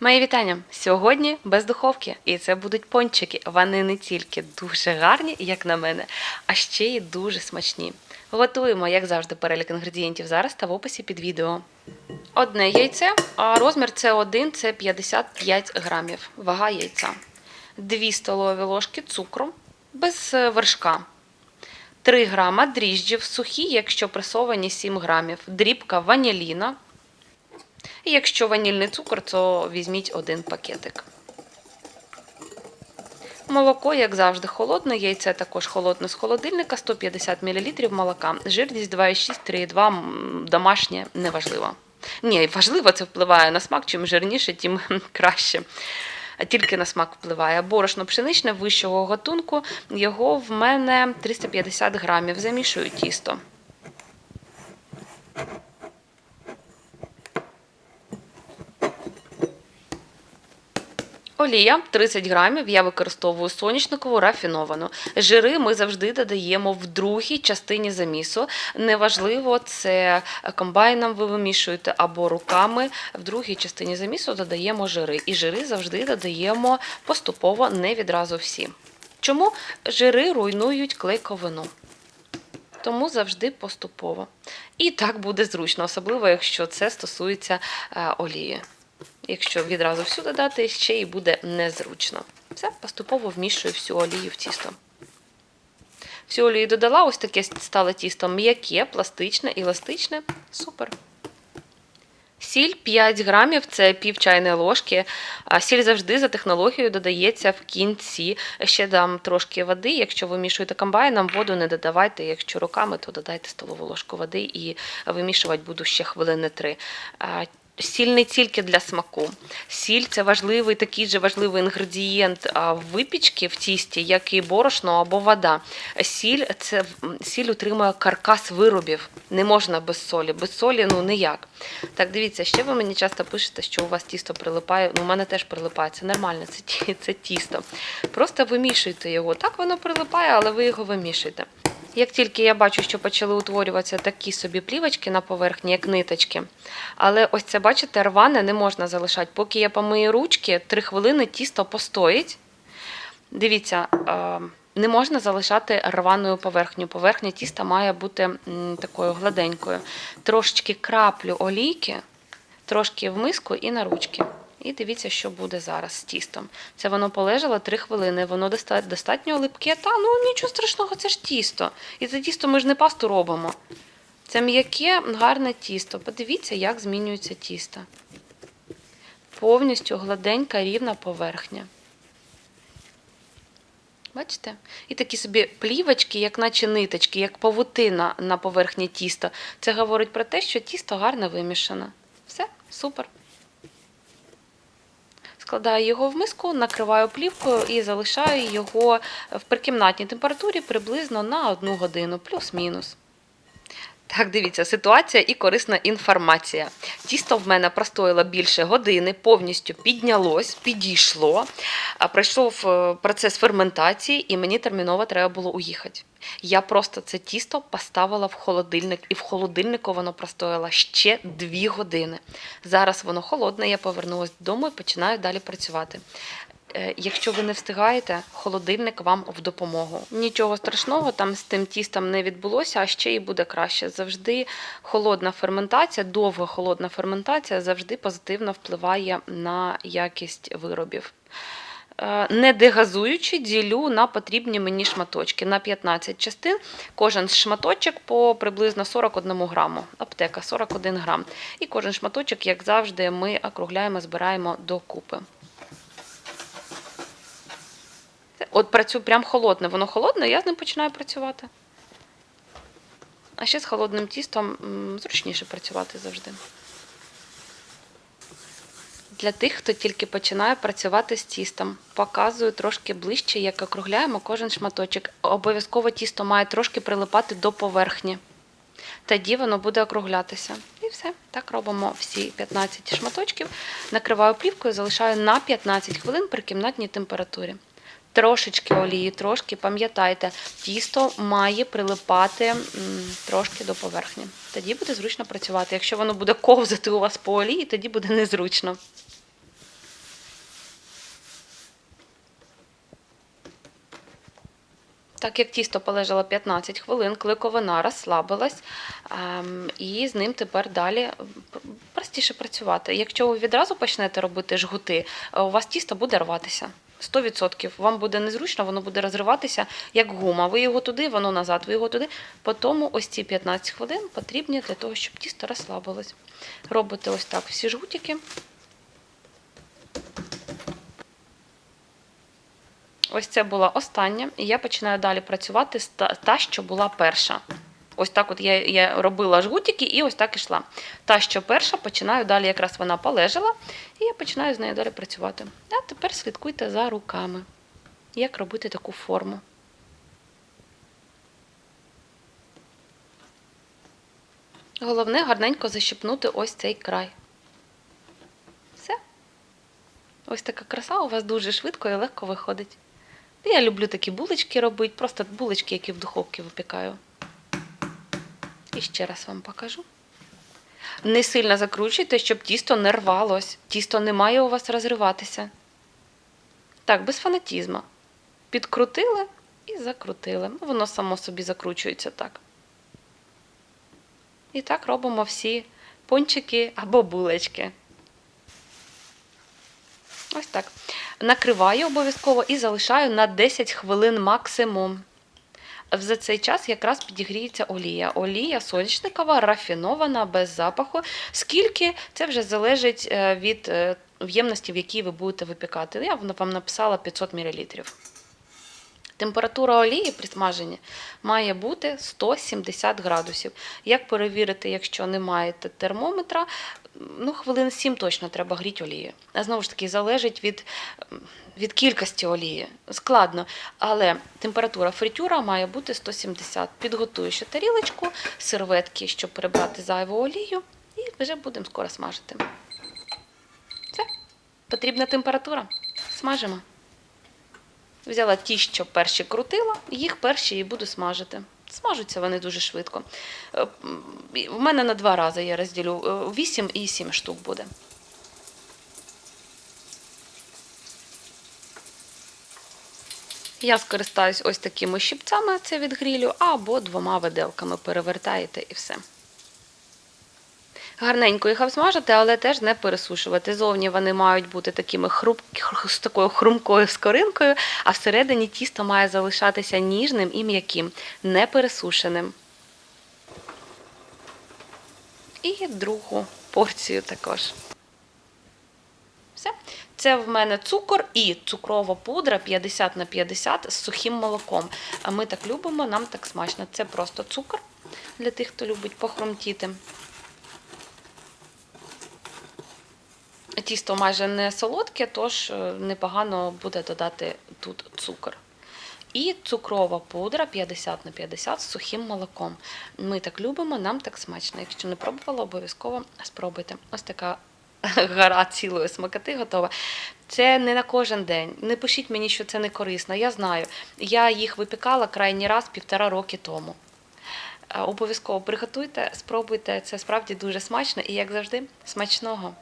Мої вітання! Сьогодні без духовки, і це будуть пончики. Вони не тільки дуже гарні, як на мене, а ще й дуже смачні. Готуємо, як завжди, перелік інгредієнтів зараз та в описі під відео. Одне яйце, а розмір це 1 це 55 грамів. Вага яйця. 2 столові ложки цукру без е, вершка. 3 грама дріжджів сухі, якщо пресовані 7 грамів. Дрібка ваніліна, і якщо ванільний цукор, то візьміть один пакетик. Молоко, як завжди, холодне, яйце також холодне з холодильника, 150 мл молока. Жирність 2,6, 3,2, домашнє, неважливо. Ні, важливо, це впливає на смак. Чим жирніше, тим краще. Тільки на смак впливає. Борошно пшеничне вищого готунку. Його в мене 350 грамів. Замішую тісто. Олія 30 грамів. Я використовую соняшникову рафіновану. Жири ми завжди додаємо в другій частині замісу. Неважливо, це комбайном ви вимішуєте або руками. В другій частині замісу додаємо жири. І жири завжди додаємо поступово, не відразу всі. Чому жири руйнують клейковину? Тому завжди поступово. І так буде зручно, особливо якщо це стосується е, олії. Якщо відразу всю додати, ще й буде незручно. Все, поступово вмішую всю олію в тісто. Всю олію додала, ось таке стало тісто м'яке, пластичне, еластичне. Супер. Сіль 5 грамів це пів чайної ложки. Сіль завжди за технологією додається в кінці. Ще дам трошки води. Якщо вимішуєте комбайном, воду не додавайте. Якщо руками, то додайте столову ложку води і вимішувати буду ще хвилини 3. Сіль не тільки для смаку. Сіль це важливий такий же важливий інгредієнт в випічці в тісті, як і борошно або вода. Сіль це сіль утримує каркас виробів. Не можна без солі. Без солі ну ніяк. Так, дивіться, ще ви мені часто пишете, що у вас тісто прилипає. Ну, у мене теж прилипає. Це нормально, це, це тісто. Просто вимішуйте його. Так воно прилипає, але ви його вимішуєте. Як тільки я бачу, що почали утворюватися такі собі плівочки на поверхні, як ниточки, але ось це, бачите, рване не можна залишати. Поки я помию ручки, три хвилини тісто постоїть. Дивіться, е, не можна залишати рваною поверхню. Поверхня тіста має бути такою гладенькою. Трошечки краплю олійки, трошки в миску і на ручки. І дивіться, що буде зараз з тістом. Це воно полежало 3 хвилини, воно достатньо липке. Та ну нічого страшного, це ж тісто. І це тісто ми ж не пасту робимо. Це м'яке, гарне тісто. Подивіться, як змінюється тісто. Повністю гладенька, рівна поверхня. Бачите? І такі собі плівочки, як наче ниточки, як павутина на поверхні тіста. Це говорить про те, що тісто гарно вимішане. Все, супер. Складаю його в миску, накриваю плівкою і залишаю його в прикімнатній температурі приблизно на одну годину, плюс-мінус. Так, дивіться, ситуація і корисна інформація. Тісто в мене простоїло більше години, повністю піднялось, підійшло. Пройшов е, процес ферментації, і мені терміново треба було уїхати. Я просто це тісто поставила в холодильник, і в холодильнику воно простояло ще дві години. Зараз воно холодне, я повернулася додому і починаю далі працювати. Е, Якщо ви не встигаєте, холодильник вам в допомогу. Нічого страшного там з тим тістом не відбулося, а ще й буде краще. Завжди холодна ферментація, довга холодна ферментація завжди позитивно впливає на якість виробів. Е, Не дегазуючи, ділю на потрібні мені шматочки на 15 частин. Кожен шматочок по приблизно 41 граму. Аптека 41 грам. І кожен шматочок, як завжди, ми округляємо, збираємо докупи. Це- От працюю прям холодне, воно холодне, я з ним починаю працювати. А ще з холодним тістом зручніше працювати завжди. Для тих, хто тільки починає працювати з тістом, показую трошки ближче, як округляємо кожен шматочок. Обов'язково тісто має трошки прилипати до поверхні. Тоді воно буде округлятися. І все. Так робимо всі 15 шматочків. Накриваю плівкою, залишаю на 15 хвилин при кімнатній температурі трошечки олії, трошки, пам'ятайте, тісто має прилипати трошки до поверхні. Тоді буде зручно працювати. Якщо воно буде ковзати у вас по олії, тоді буде незручно. Так як тісто полежало 15 хвилин, кликовина розслабилась, ем, і з ним тепер далі простіше працювати. Якщо ви відразу почнете робити жгути, е, у вас тісто буде рватися. 100%. Вам буде незручно, воно буде розриватися як гума. Ви його туди, воно назад, ви його туди. По тому ось ці 15 хвилин потрібні для того, щоб тісто розслабилось. Робите ось так всі жгутики. Ось це була остання, і я починаю далі працювати з та, що була перша. Ось так от я, я робила жгутики і ось так ішла. Та, що перша, починаю далі, якраз вона полежала, і я починаю з нею далі працювати. А тепер слідкуйте за руками, як робити таку форму. Головне гарненько защипнути ось цей край. Все. Ось така краса у вас дуже швидко і легко виходить. Я люблю такі булочки робити, просто булочки, які в духовці випікаю. І ще раз вам покажу. Не сильно закручуйте, щоб тісто не рвалось. Тісто не має у вас розриватися. Так, без фанатізму. Підкрутили і закрутили. Ну, Воно само собі закручується так. І так робимо всі пончики або булочки. Ось так. Накриваю обов'язково і залишаю на 10 хвилин максимум. За цей час якраз підігріється олія. Олія соняшникова, рафінована, без запаху. Скільки це вже залежить е, від е, в'ємності, в якій ви будете випікати. Я вам написала 500 мл. Температура олії при смаженні має бути 170 градусів. Як перевірити, якщо не маєте термометра, ну, хвилин 7 точно треба гріти олію. А знову ж таки, залежить від, від кількості олії. Складно. Але температура фритюра має бути 170. Підготую ще тарілочку, серветки, щоб прибрати зайву олію, і вже будемо скоро смажити. Все. Потрібна температура. Смажимо. Взяла ті, що перші крутила, їх перші і буду смажити. Смажуться вони дуже швидко. Е, і В мене на два рази я розділю 8 і 7 штук буде. Я скористаюсь ось такими щипцями, це від грілю, або двома виделками перевертаєте і все. Гарненько їх обсмажити, але теж не пересушувати. Зовні вони мають бути такими хруп... з такою хрумкою скоринкою, а всередині тісто має залишатися ніжним і м'яким, не пересушеним. І другу порцію також. Все. Це в мене цукор і цукрова пудра 50 на 50 з сухим молоком. А ми так любимо, нам так смачно. Це просто цукор для тих, хто любить похрумтіти. Тісто майже не солодке, тож е, непогано буде додати тут цукор. І цукрова пудра 50 на 50 з сухим молоком. Ми так любимо, нам так смачно. Якщо не пробувала, обов'язково спробуйте. Ось така гора цілої смакоти готова. Це не на кожен день. Не пишіть мені, що це не корисно. Я знаю. Я їх випікала крайній раз півтора роки тому. Е, Обов'язково приготуйте, спробуйте. Це справді дуже смачно і, як завжди, смачного.